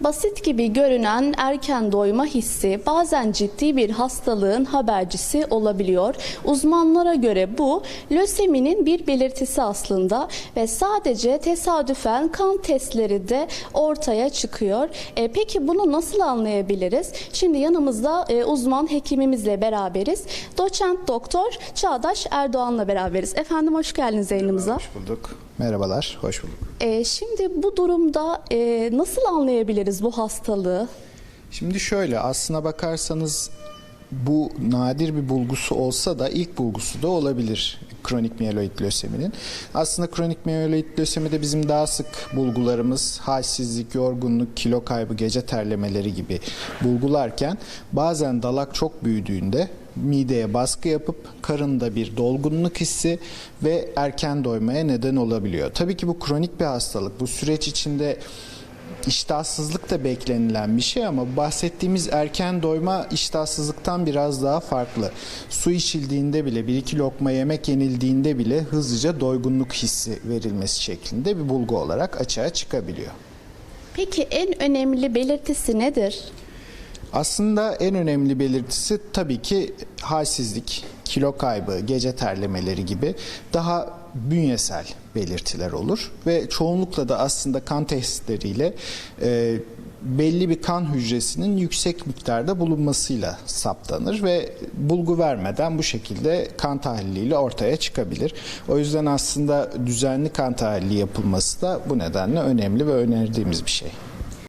Basit gibi görünen erken doyma hissi bazen ciddi bir hastalığın habercisi olabiliyor. Uzmanlara göre bu löseminin bir belirtisi aslında ve sadece tesadüfen kan testleri de ortaya çıkıyor. E, peki bunu nasıl anlayabiliriz? Şimdi yanımızda e, uzman hekimimizle beraberiz. Doçent doktor Çağdaş Erdoğan'la beraberiz. Efendim hoş geldiniz yayınımıza. Hoş bulduk. Merhabalar, hoş bulduk. E, şimdi bu durumda e, nasıl anlayabiliriz bu hastalığı? Şimdi şöyle, aslına bakarsanız bu nadir bir bulgusu olsa da ilk bulgusu da olabilir kronik miyeloid löseminin. Aslında kronik miyeloid lösemide bizim daha sık bulgularımız halsizlik, yorgunluk, kilo kaybı, gece terlemeleri gibi bulgularken bazen dalak çok büyüdüğünde mideye baskı yapıp karında bir dolgunluk hissi ve erken doymaya neden olabiliyor. Tabii ki bu kronik bir hastalık. Bu süreç içinde İştahsızlık da beklenilen bir şey ama bahsettiğimiz erken doyma iştahsızlıktan biraz daha farklı. Su içildiğinde bile bir iki lokma yemek yenildiğinde bile hızlıca doygunluk hissi verilmesi şeklinde bir bulgu olarak açığa çıkabiliyor. Peki en önemli belirtisi nedir? Aslında en önemli belirtisi tabii ki halsizlik, kilo kaybı, gece terlemeleri gibi daha bünyesel belirtiler olur ve çoğunlukla da aslında kan testleriyle e, belli bir kan hücresinin yüksek miktarda bulunmasıyla saptanır ve bulgu vermeden bu şekilde kan tahliliyle ortaya çıkabilir. O yüzden aslında düzenli kan tahlili yapılması da bu nedenle önemli ve önerdiğimiz bir şey.